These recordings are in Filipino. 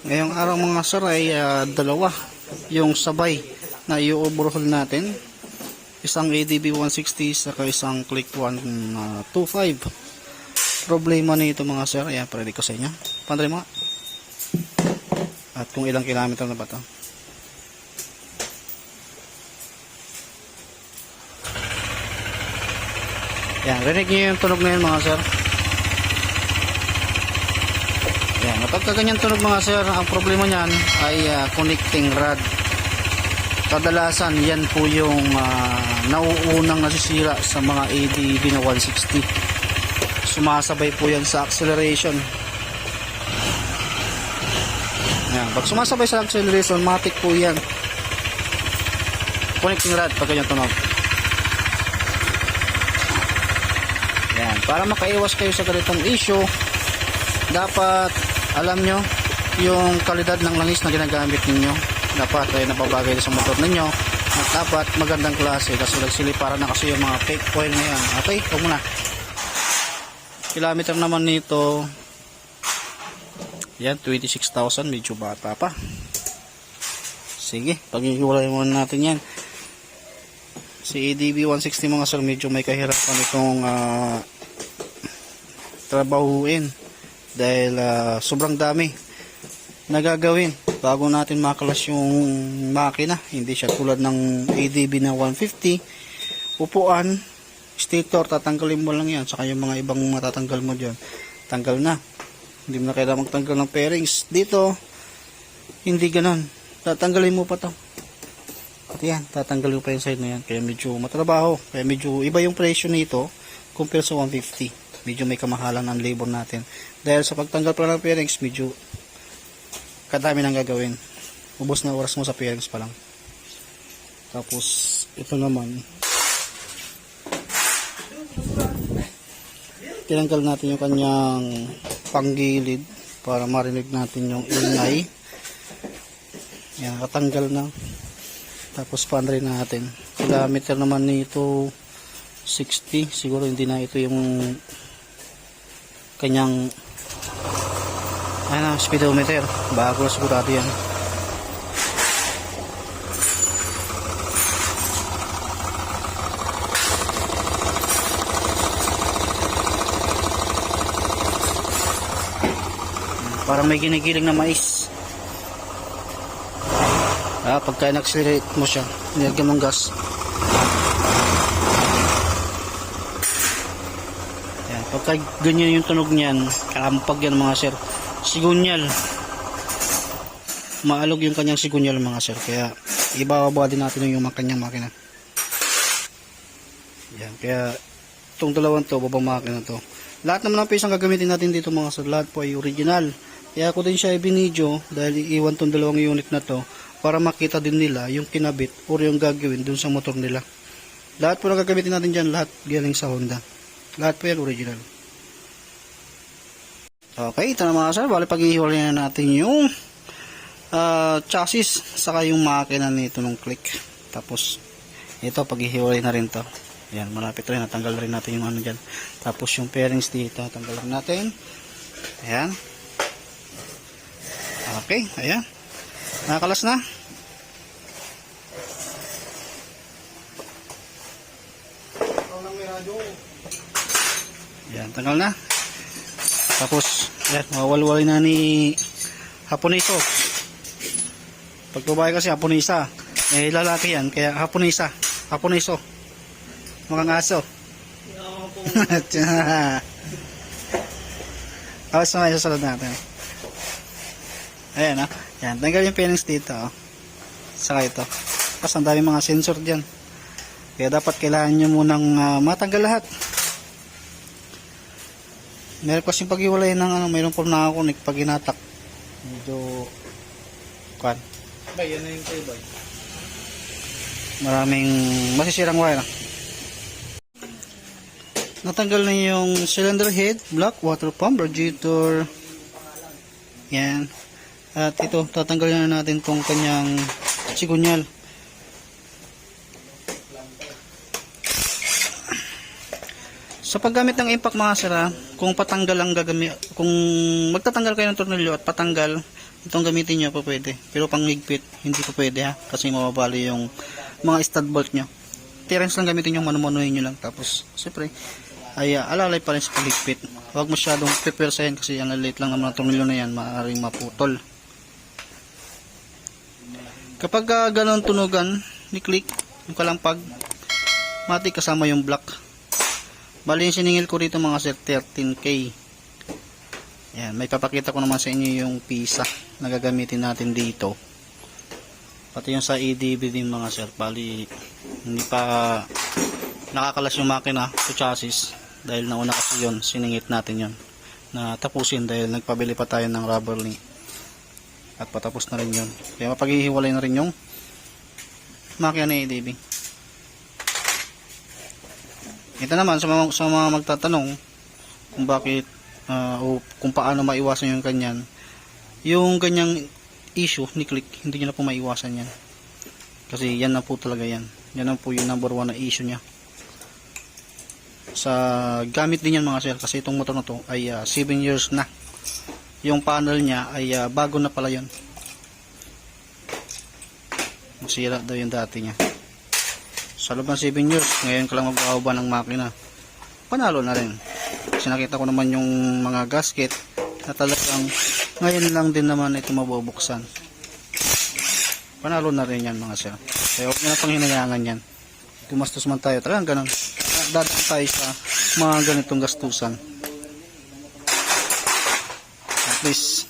Ngayong araw mga sir ay ah, dalawa yung sabay na i-overhaul natin. Isang ADB 160 saka isang Click 125. Problema nito mga sir, ayan, pwede ko sa inyo. Pandali mo nga. At kung ilang kilometer na ba to. Yan, rinig nyo yung tunog na yun mga sir. Yan, kapag ka ganyan tunog mga sir, ang problema niyan ay ah, connecting rod. Kadalasan, yan po yung ah, nauunang nasisira sa mga ADB na 160. Sumasabay po yan sa acceleration. Yan, pag sumasabay sa acceleration, matik po yan. Connecting rod pag ganyan tunog. Yan, para makaiwas kayo sa ganitong issue, dapat alam nyo yung kalidad ng langis na ginagamit ninyo. Dapat ay napabagay sa motor ninyo. At dapat magandang klase kasi nagsiliparan na kasi yung mga fake oil na yan. Okay, huwag muna. Kilometer naman nito, yan, 26,000. Medyo bata pa. Sige, pag-iwalay muna natin yan. Si ADB 160 mga sir, medyo may kahirapan itong ah, trabahuin dahil ah, sobrang dami nagagawin bago natin makalas yung makina. Hindi siya tulad ng ADB na 150. Upuan, stator, tatanggalin mo lang yan. Saka yung mga ibang matatanggal mo dyan, tanggal na. Hindi mo na kailangan magtanggal ng pairings. Dito, hindi ganon. Tatanggalin mo pa to. At yan, tatanggalin mo pa yung side na yan. Kaya medyo matrabaho. Kaya medyo iba yung presyo nito compare sa 150. Medyo may kamahalan ang labor natin. Dahil sa pagtanggal pa ng pairings, medyo kadami nang gagawin. Ubos na oras mo sa pairings pa lang. Tapos, ito naman. Tinanggal natin yung kanyang panggilid para marinig natin yung ingay. Yan, katanggal na. Tapos pan rin natin. Kilometer naman nito 60. Siguro hindi na ito yung kanyang ano, speedometer. Bago sigurado yan. Parang may ginigiling na mais. Ah, pagka in-accelerate mo siya, nilagyan mong gas. Pagka ganyan yung tunog niyan, kalampag yan mga sir. Sigunyal. Maalog yung kanyang sigunyal mga sir. Kaya ibababa din natin yung kanyang makina. Yan, kaya itong dalawang to, babang makina to. Lahat naman ng pisang gagamitin natin dito mga sir, lahat po ay original. Kaya ako din siya ibinidyo dahil iiwan tong dalawang unit na to para makita din nila yung kinabit or yung gagawin dun sa motor nila. Lahat po na gagamitin natin dyan, lahat galing sa Honda. Lahat po yan original. Okay, ito na mga sir. Bali paghihiwalay na natin yung ah, chassis saka yung makina nito ng click. Tapos ito paghihiwalay na rin to. Yan, malapit rin. Natanggal rin natin yung ano dyan. Tapos yung pairings dito, tanggal rin natin. Ayan. Okay, ayan. Nakakalas na. Yan, tanggal na. Tapos, yan, mawalwalay na ni Haponito. Pag babae kasi Haponisa. Eh, lalaki yan, kaya Haponisa. Haponiso. Mukhang aso. Tapos naman isasalad natin. Ayan ah. Yan, tanggal yung pairings dito. Oh. Saka ito. Tapos ang dami mga sensor dyan. Kaya dapat kailangan nyo munang ah, matanggal lahat. Meron kasing pag-iwalay ng ano, mayroon po nakakunik pag inatak. Medyo kan. Ba, yan na yung ba? Maraming masisirang wire. Natanggal na yung cylinder head, block, water pump, radiator. Yan. At ito, tatanggalin na natin tong kanyang sigunyal. Sa paggamit ng impact mga sira, kung patanggal ang gagamit, kung magtatanggal kayo ng tornilyo at patanggal, itong gamitin nyo pa pwede. Pero pang higpit, hindi pa pwede ha. Kasi mababali yung mga stud bolt nyo. Clearance lang gamitin nyo, manumanuhin nyo lang. Tapos, siyempre, ay ah, alalay pa rin sa paghigpit. Huwag masyadong prepare sa yan kasi ang late lang naman ang tornilyo na yan, maaaring maputol. Kapag uh, ganun tunugan, ni-click, yung kalampag, mati kasama yung block. Bali yung siningil ko rito mga sir, 13K. Yan, may papakita ko naman sa inyo yung pisa na gagamitin natin dito. Pati yung sa EDB din mga sir, bali hindi pa nakakalas yung makina sa chassis dahil nauna kasi yun, siningit natin yun na tapusin dahil nagpabili pa tayo ng rubber link at patapos na rin yun kaya mapaghihiwalay na rin yung makina ni EDB ito naman sa mga, sa mga magtatanong kung bakit ah, o kung paano maiwasan yung kanyan yung ganyang issue ni click hindi nyo na po maiwasan yan. Kasi yan na po talaga yan. Yan na po yung number one na issue niya. Sa gamit din yan mga sir kasi itong motor na to ay 7 years na. Yung panel niya ay ah, bago na pala yun. Masira daw yung dati niya sa loob ng 7 years ngayon ka lang mag-aaba ng makina. Panalo na rin. Kasi nakita ko naman yung mga gasket na talagang ngayon lang din naman ito mabubuksan. Panalo na rin yan mga sir. Kaya huwag nyo na pang hinayangan yan. Gumastos man tayo. Talagang ganun. Dadaan tayo sa mga ganitong gastusan. At least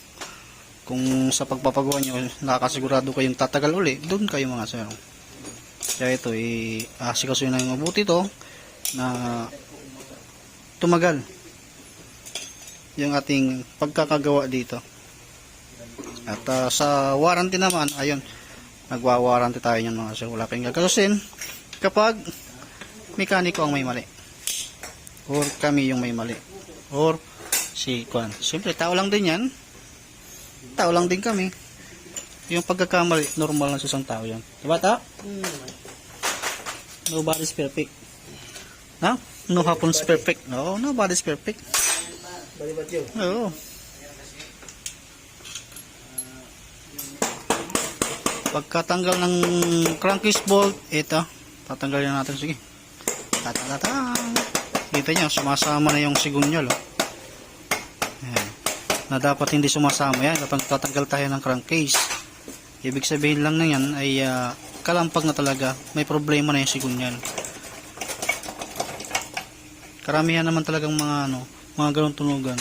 kung sa pagpapagawa nyo nakakasigurado kayong tatagal uli doon kayo mga sir kaya ito eh asikasuhin na yung mabuti to na tumagal yung ating pagkakagawa dito. At ah, sa warranty naman ayun nagwa-warranty tayo yan mga sir. Wala kayong gagalusin kapag mekaniko ang may mali. Or kami yung may mali. Or si Kwan siyempre tao lang din yan. Tao lang din kami yung pagkakamali normal lang sa isang tao yan diba ta? nobody's perfect. No? no happens perfect. No nobody's perfect. Balibat yun. oo. Pagkatanggal ng crankcase bolt ito tatanggalin natin. Sige. Tatatatang. Kita nyo sumasama na yung sigunyol oh. Ayan. na dapat hindi sumasama yan kapag tatanggal tayo ng crankcase ibig sabihin lang na yan ay ah, kalampag na talaga. May problema na yung sigunyal karamihan naman talagang mga ano mga ganong tunugan.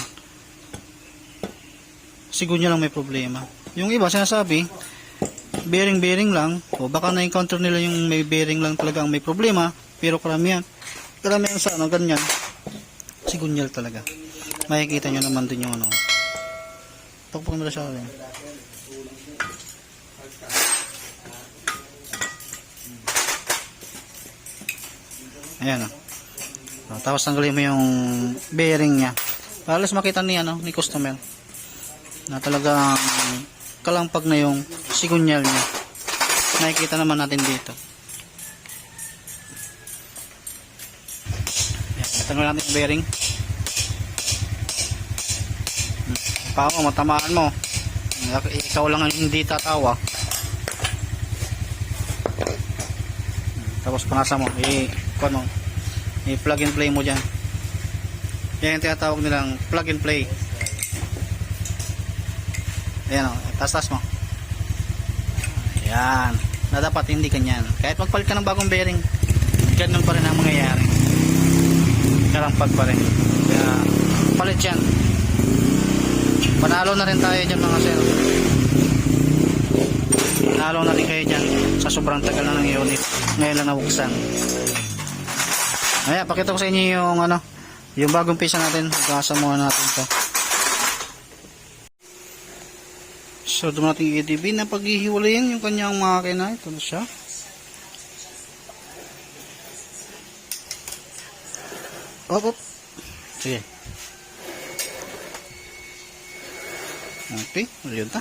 Sigunyal lang may problema. Yung iba sinasabi bearing bearing lang. O baka na-encounter nila yung may bearing lang talaga ang may problema. Pero karamihan karamihan sa ano ganyan sigunyal talaga. Makikita nyo naman din yung ano pakpak nila siya rin ayan o Oh, tapos tanggalin mo yung bearing niya. Para alas makita ni ano ni customer na talagang kalampag na yung sigunyal niya. Nakikita naman natin dito. Yan, tanggal natin yung bearing. Pa mo matamaan mo. Ikaw lang ang hindi tatawa tapos panasa mo i kuan mo i plug and play mo dyan yan yung tinatawag nilang plug and play Ayan o, taas-taas mo. Ayan. Na dapat hindi kanyan. Kahit magpalit ka ng bagong bearing, ganun pa rin ang mangyayari. Karampag pa rin. Kaya, palit yan. Panalo na rin tayo dyan mga sir. Panalo na rin kayo dyan sa sobrang tagal na ng unit. Ngayon lang nabuksan. Ayan, pakita ko sa inyo yung ano, yung bagong pisa natin. Pagkasa muna natin to. So, doon natin i-EDB na paghihiwalayin yung kanyang makina. Ito na siya. Op, op. Sige. Okay, ayun ta.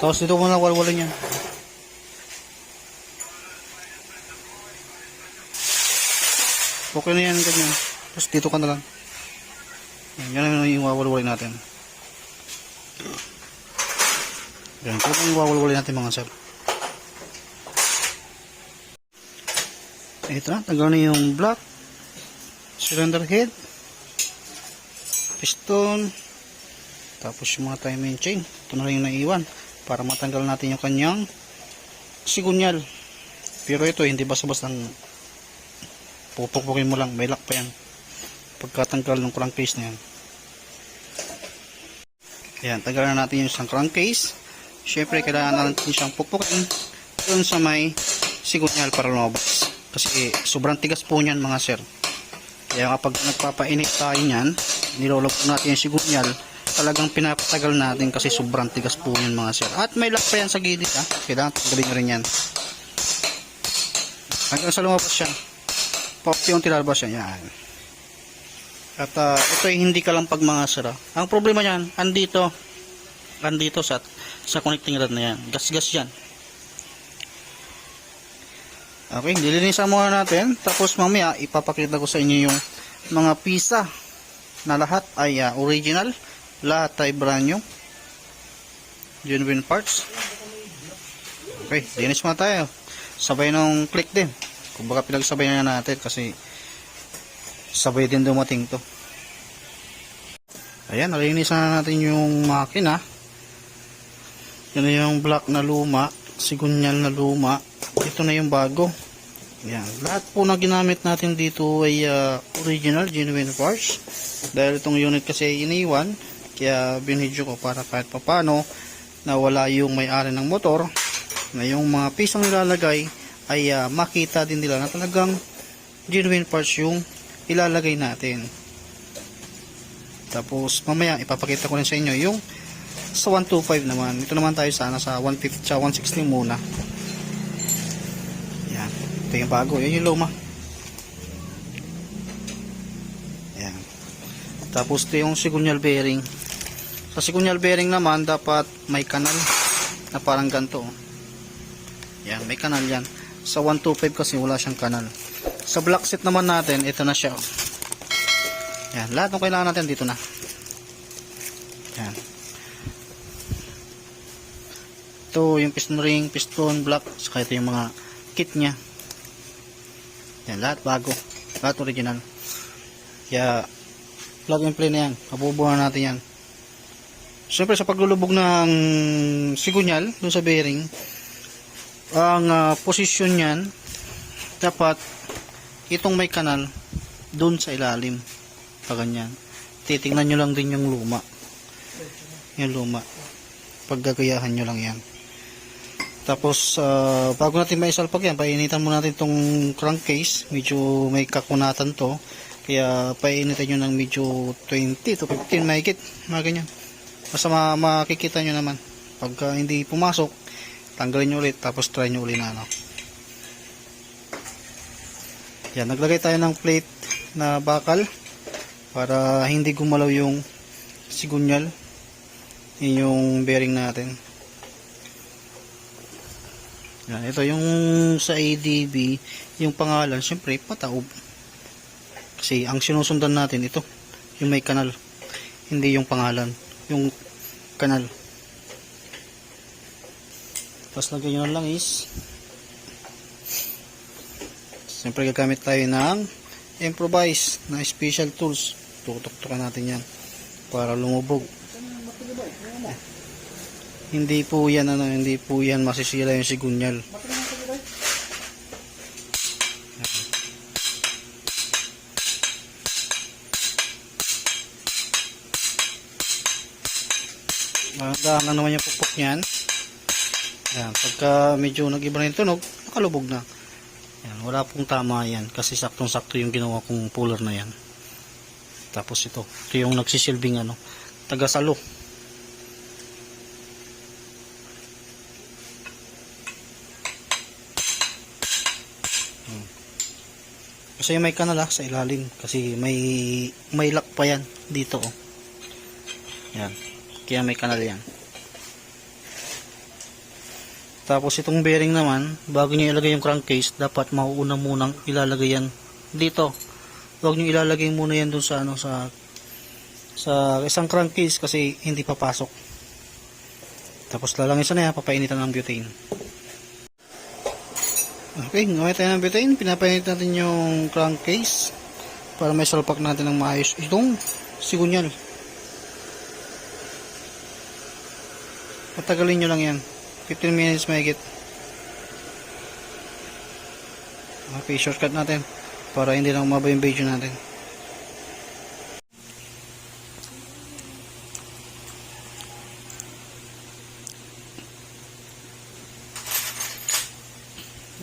Tapos dito muna walwalin yan. Okay na yan ganyan. Tapos dito ka na lang. Yan, yan yung wawalwalin natin. Yan, ito yung wawalwalin natin mga sir. Ito na, tagaw na yung block, cylinder head, piston, tapos yung mga timing chain. Ito na rin yung naiwan para matanggal natin yung kanyang sigunyal. Pero ito, hindi basta-basta pupukpukin mo lang, may lock pa yan. Pagkatanggal ng crankcase na yan. Ayan, tanggalan na natin yung isang crankcase. Siyempre, kailangan natin siyang pukpukin doon sa may sigunyal para lumabas. Kasi sobrang tigas po niyan mga sir. Kaya kapag nagpapainit tayo niyan, nilolog natin yung sigunyal, talagang pinapatagal natin kasi sobrang tigas po niyan mga sir. At may lock pa yan sa gilid ha. Kailangan tanggalin nyo rin yan. Hanggang sa lumabas siya. Paunti-unti lalabas siya. Yan. At ah, ito ay hindi ka lang pag mga sir. ah. Ang problema niyan, andito, andito sa sa connecting rod na yan. Gas-gas yan. Okay, dilinisan muna natin. Tapos mamaya ipapakita ko sa inyo yung mga pisa na lahat ay ah, original. Lahat ay brand new. Genuine parts. Okay, linis muna tayo. Sabay nung click din. Kumbaga pinagsabay na natin kasi sabay din dumating to. Ayan, nalinisan na natin yung makina. Yan na yung black na luma, sigunyal na luma. Ito na yung bago. Yan. Lahat po na ginamit natin dito ay ah, original, genuine parts. Dahil itong unit kasi ay iniwan, kaya binidyo ko para kahit papano na wala yung may-ari ng motor, na yung mga pisang nilalagay ay ah, makita din nila na talagang genuine parts yung ilalagay natin. Tapos mamaya ipapakita ko rin sa inyo yung sa 125 naman. Ito naman tayo sana sa 150 sa 160 muna. Yan. Ito yung bago. Yan yung luma. Yan. Tapos ito yung sigunyal bearing. Sa sigunyal bearing naman dapat may kanal na parang ganito. Yan, may kanal yan. Sa 125 kasi wala siyang kanal. Sa black set naman natin, ito na siya. oh. Yan, lahat ng kailangan natin dito na. Yan. Ito yung piston ring, piston, block, saka ito yung mga kit niya. Yan, lahat bago. Lahat original. Kaya, plug and play na yan. Mabubuhan natin yan. Siyempre, sa paglulubog ng sigunyal, dun sa bearing, ang ah, posisyon niyan, dapat itong may kanal, dun sa ilalim. Pa ganyan. Titingnan nyo lang din yung luma. Yung luma. Paggagayahan nyo lang yan. Tapos, ah, bago natin maisalpag yan, painitan muna natin itong crankcase. Medyo may kakunatan to. Kaya, painitan nyo ng medyo 20 to 15 mahigit. Mga ganyan. Basta ma makikita nyo naman. Pagka hindi pumasok, tanggalin nyo ulit. Tapos, try nyo ulit na ano. Yan, naglagay tayo ng plate na bakal para hindi gumalaw yung sigunyal yun yung bearing natin yan, ito yung sa ADB yung pangalan, syempre pataob kasi ang sinusundan natin ito yung may kanal hindi yung pangalan yung kanal tapos lagyan nyo ng langis Siyempre gagamit tayo ng improvise na special tools. Tutok-tukan natin yan para lumubog. Hindi po yan ano, hindi po yan masisira yung sigunyal. Dahan naman yung pupok niyan. Yan, pagka medyo nag-iba na yung tunog, nakalubog na. Yan, wala pong tama yan kasi saktong-sakto yung ginawa kong puller na yan. Tapos ito, ito yung nagsisilbing ano, taga-salo. Hmm. Kasi may kanal sa ilalim kasi may may lock pa yan dito oh. Yan. Kaya may kanal yan. Tapos itong bearing naman, bago nyo ilagay yung crankcase, dapat mauuna munang ilalagay yan dito. Huwag nyo ilalagay muna yan dun sa ano sa sa isang crankcase kasi hindi papasok. Tapos lalangisa na yan, papainitan ng butane. Okay, gamit tayo ng butane. Pinapainit natin yung crankcase para may salpak natin ng maayos. Itong sigunyal. Patagalin nyo lang yan. 15 minutes mahigit. Okay, shortcut natin para hindi lang umaba yung video natin.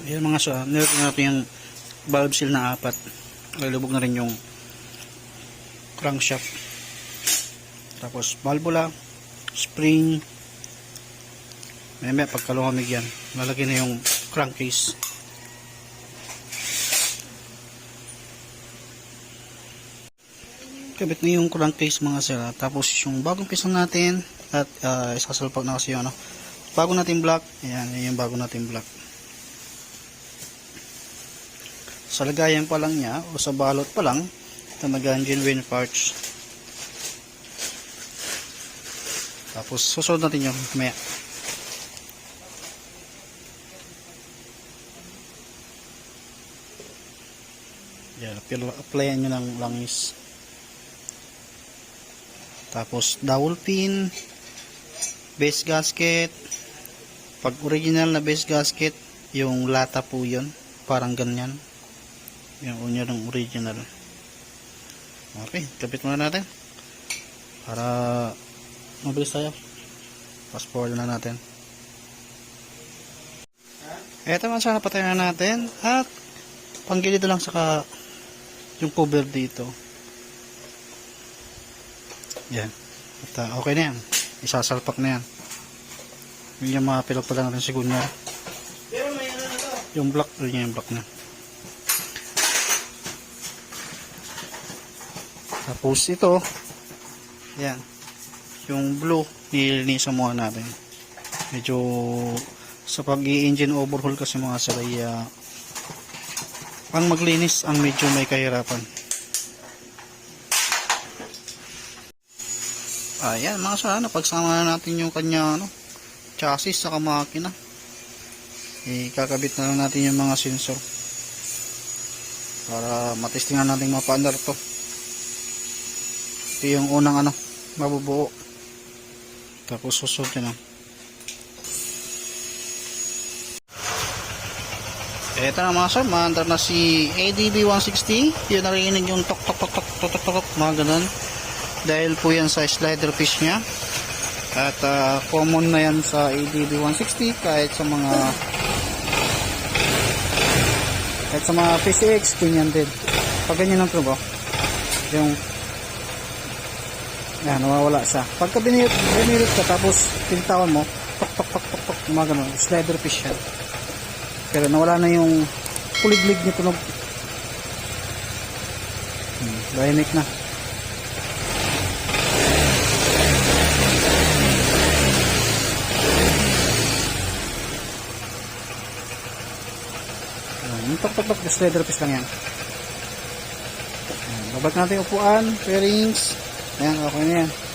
Ayan mga sa, nilagyan natin yung valve seal na apat. Lulubog na rin yung crankshaft. Tapos valvula, spring, may may pagkalumamig yan. Lalagay na yung crankcase. Kabit na yung crankcase mga sir. Tapos yung bagong pisang natin at uh, isasalpak na kasi yung ano. Bago natin block, ayan, yan yung bago natin block. Sa lagayan pa lang niya o sa balot pa lang, talagang genuine parts. Tapos susunod natin yung maya. Apply- applyan nyo ng langis. Tapos dowel pin, base gasket. Pag original na base gasket, yung lata po yun. Parang ganyan. Yung unya ng original. Okay, kapit muna natin. Para mabilis tayo. Fast forward na natin. Eto man sana patayin na natin. At panggilid lang saka yung cover dito. Yan. At ah, okay na yan. Isasalpak na yan. Yun yung mga pilak pa lang natin ano na. Yung block, yun yung block na. Tapos ito, yan, yung blue, nililinisan muna natin. Medyo, sa pag-i-engine overhaul kasi mga salay, ah, ang maglinis ang medyo may kahirapan. Ayan, mga sa ano, pagsama na natin yung kanya, ano, chassis sa makina. Ikakabit na lang natin yung mga sensor para matestingan natin mapaandar to ito yung unang ano mabubuo tapos susunod yun lang eto na mga sir maandar na si ADB 160 yun narinig yung tok tok tok tok tok tok tok mga ganun dahil po yan sa slider fish nya at ah, common na yan sa ADB 160 kahit sa mga kahit sa mga PCX ganyan din pag ganyan ang tubo yung yan, nawawala siya. Pagka binirit, binirit ka tapos pinitawan mo, tok tok tok tok tok, mga ganun, slider fish yan. Pero nawala na yung kuliglig niya tunog. Hmm, tahimik na. Yung tok tok tok, slider fish lang yan. Yan, Babalik natin yung upuan, fairings, Ayan, okay na yan.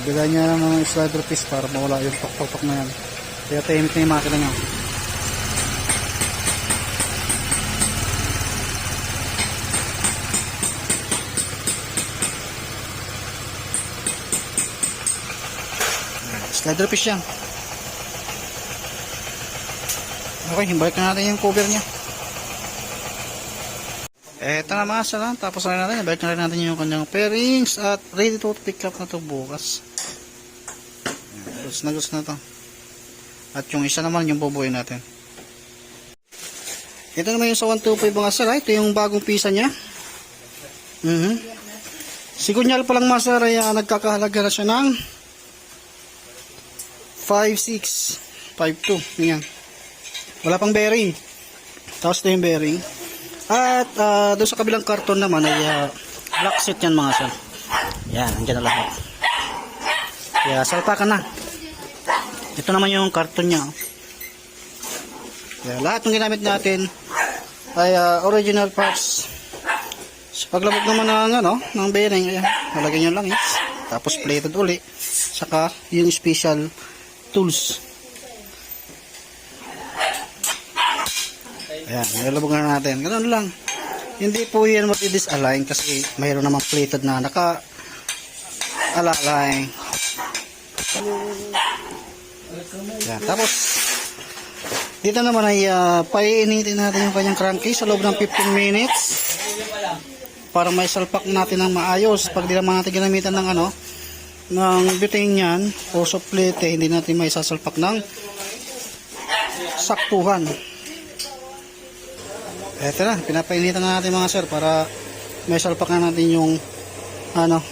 Ibigay niya ng slider piece para mawala yung tok-tok-tok na yan. Kaya tahimik na yung makina niya. Slider piece yan. Okay, balik na natin yung cover niya. Eto na mga sala, tapos na natin, balik na rin natin yung kanyang pairings at ready to pick up na to bukas. Gusto na gusto na to. At yung isa naman yung bubuhay natin. Ito naman yung sa 125 mga sala, ito yung bagong pisa niya. Mhm. Sigunyal pa lang mga sala, yan, nagkakahalaga na siya ng 5.6 5.2 yan. Wala pang bearing. Tapos na yung bearing. At ah, doon sa kabilang karton naman ay ah, black set yan mga sir. Yan, andyan na lahat. Kaya salpa ka na. Ito naman yung karton niya. Kaya lahat ng ginamit natin ay ah, original parts. Sa paglabog naman ng, ano, ng bearing, ayan, lalagyan nyo lang eh. Tapos plated uli. Saka yung special tools. Ayan, nilalabog na natin. Ganun lang. Hindi po yan mati-disalign kasi mayroon namang plated na naka alalay. Ayan, tapos dito naman ay uh, paiinitin natin yung kanyang crankcase sa loob ng 15 minutes para may salpak natin ng maayos. Pag di naman natin ginamitan ng ano, ng butane yan o suplete, hindi natin may sasalpak ng saktuhan. Eto na, pinapainitan na natin mga sir para may salpak na natin yung ano,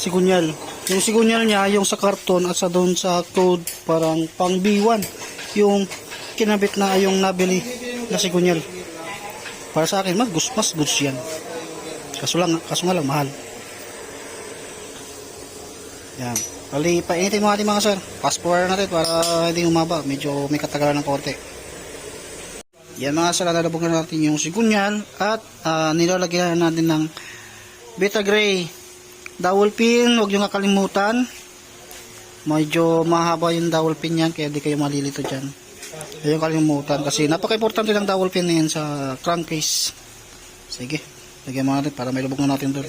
sigunyal. Yung sigunyal niya, yung sa karton at sa doon sa code, parang pang B1. Yung kinabit na yung nabili na sigunyal. Para sa akin, mas, mas goods yan. Kaso lang, kaso nga lang, mahal. Yan. Bali, painitin mo natin mga sir. Fast forward natin para hindi umaba. Medyo may katagalan ng konti. Yan mga sir, lalabog na natin yung sigunyal at ah, nilalagyan natin ng Beta Gray. Dowel pin, huwag nyo kakalimutan. Medyo mahaba yung dowel pin yan, kaya di kayo malilito dyan. Huwag nyo kalimutan kasi napaka-importante ng dowel pin na yan sa crankcase. Sige, lagyan mo natin para may lubog na natin doon.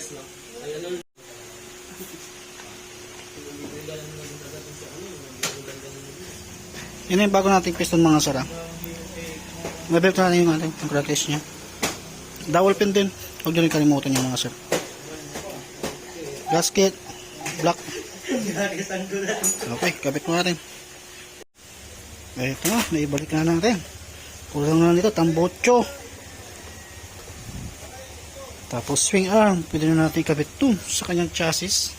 Yun yung bago nating piston mga sara. Mabelt na yung ating crankcase niya. Dowel pin din. Huwag nyo rin kalimutan yung mga sir. Gasket. Black. Okay, kabit mo natin. Ito na, naibalik na natin. Kulang na nito, tambotso. Tapos swing arm, pwede na natin ikabit to sa kanyang chassis.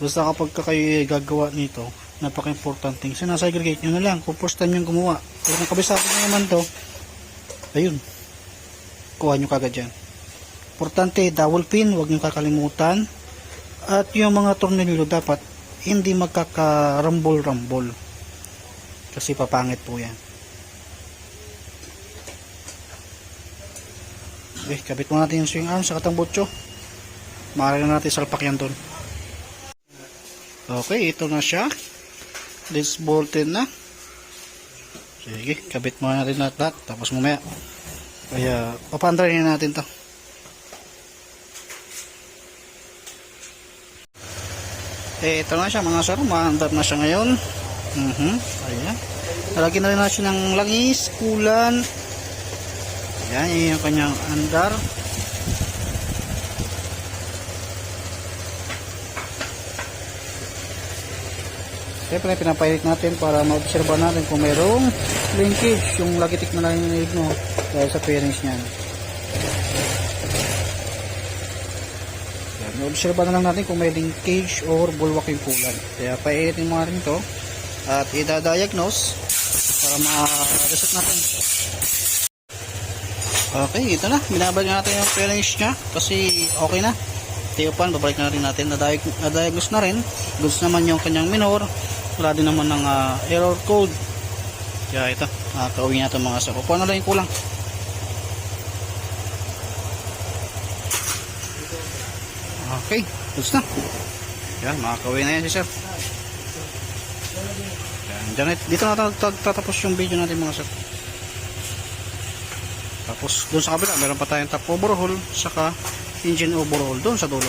Basta kapag ka kayo gagawa nito, napaka-importante. Sinasegregate nyo na lang kung first time yung gumawa. Pero kung kabisado nyo naman to, ayun, kuha nyo kagad yan. Importante, dowel pin, huwag nyo kakalimutan. At yung mga tornilyo dapat hindi magkakarambol-rambol. Kasi papangit po yan. Okay, kabit mo natin yung swing arm sa katambutso. Maaari na natin salpak yan doon. Okay, ito na siya. This bolted na. Sige, kabit mo natin lahat, lahat. Tapos mamaya, kaya papandrayin natin to. Eh, ito na siya mga sir. Maandar na siya ngayon. Mhm. Ayan. Talagyan na rin natin ng langis, kulan. Ayan, yun yung kanyang andar. Siyempre, pinapahilit natin para ma-obserba natin kung mayroong linkage, yung lagitik na narinig mo dahil sa fairings niyan. Obserba na lang natin kung may linkage or bulwak yung kulan. Kaya painitin mo natin ito at i-diagnose para ma-reset natin. Okay, ito na. Binabalik na natin yung fairings niya kasi okay na. Tiyupan, babalik na rin natin. Na-diag- Na-diagnose na rin. Goods naman yung kanyang minor. Wala din naman ng ah, error code. Kaya ito, nakakauwi natin mga sa Kukuha na lang yung kulang. Okay, goods na. Yan, makakauwi na yan si sir. Yan, dyan, dito na tat- tat- tatapos yung video natin mga sir. Tapos doon sa kabila, meron pa tayong top overhaul, saka engine overhaul doon sa dulo.